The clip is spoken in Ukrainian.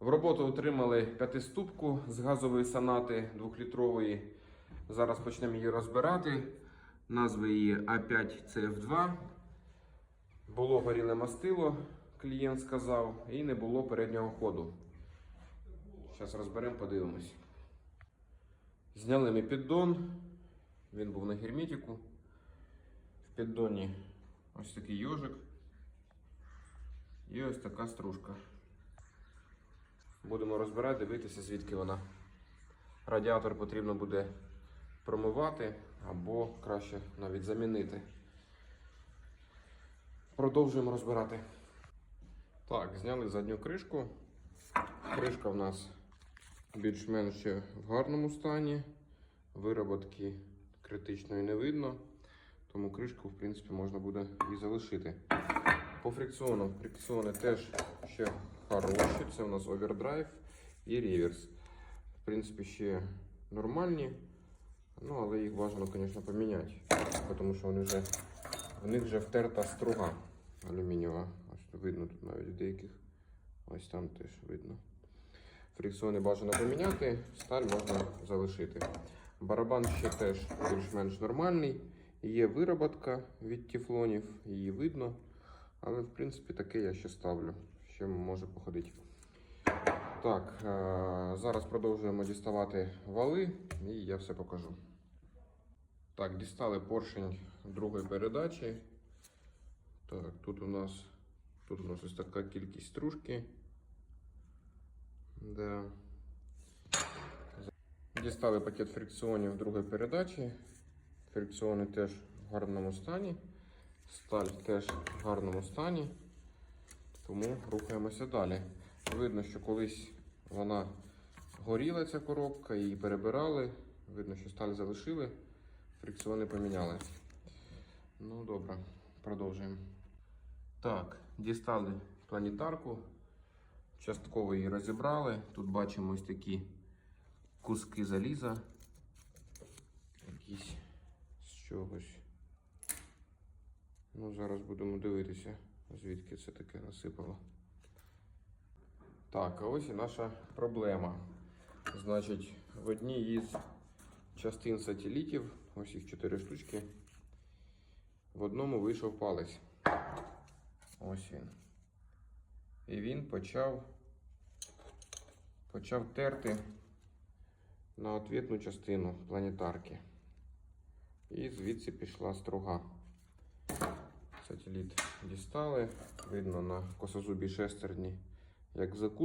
В роботу отримали п'ятиступку з газової санати 2-літрової. Зараз почнемо її розбирати. Назва її А5CF2. Було горіле мастило, клієнт сказав, і не було переднього ходу. Зараз розберемо, подивимось. Зняли ми піддон. Він був на герметику. В піддоні ось такий йожик. І ось така стружка. Будемо розбирати, дивитися, звідки вона. Радіатор потрібно буде промивати або краще навіть замінити. Продовжуємо розбирати. Так, зняли задню кришку. Кришка в нас більш-менш в гарному стані. Вироботки критичної не видно, тому кришку, в принципі, можна буде і залишити. По фрикціону. Фрикціони теж ще хороші. Це у нас овердрайв і реверс. В принципі, ще нормальні. Ну, але їх бажано, звісно, поміняти. Тому що вони вже, в них вже втерта струга алюмінієва. Ось видно тут навіть деяких. Ось там теж видно. Фрикціони бажано поміняти, сталь можна залишити. Барабан ще теж більш-менш нормальний. Є вироботка від тефлонів, її видно. Але в принципі таке я ще ставлю. Ще може походити. Так, е, зараз продовжуємо діставати вали і я все покажу. Так, дістали поршень другої передачі. Так, тут у нас тут у нас ось така кількість стружки. Да. Дістали пакет фрикціонів другої передачі. Фрикціони теж в гарному стані. Сталь теж в гарному стані. Тому рухаємося далі. Видно, що колись вона горіла ця коробка, її перебирали. Видно, що сталь залишили, фрикціони поміняли. Ну, добре, продовжуємо. Так, дістали планетарку. Частково її розібрали. Тут бачимо ось такі куски заліза. Якісь з чогось. Ну, зараз будемо дивитися, звідки це таке насипало. Так, а ось і наша проблема. Значить, в одній із частин сателітів, ось їх 4 штучки, в одному вийшов палець. Ось він. І він почав, почав терти на отвітну частину планетарки. І звідси пішла струга. Сателіт дістали. Видно на косозубій шестерні, як закус.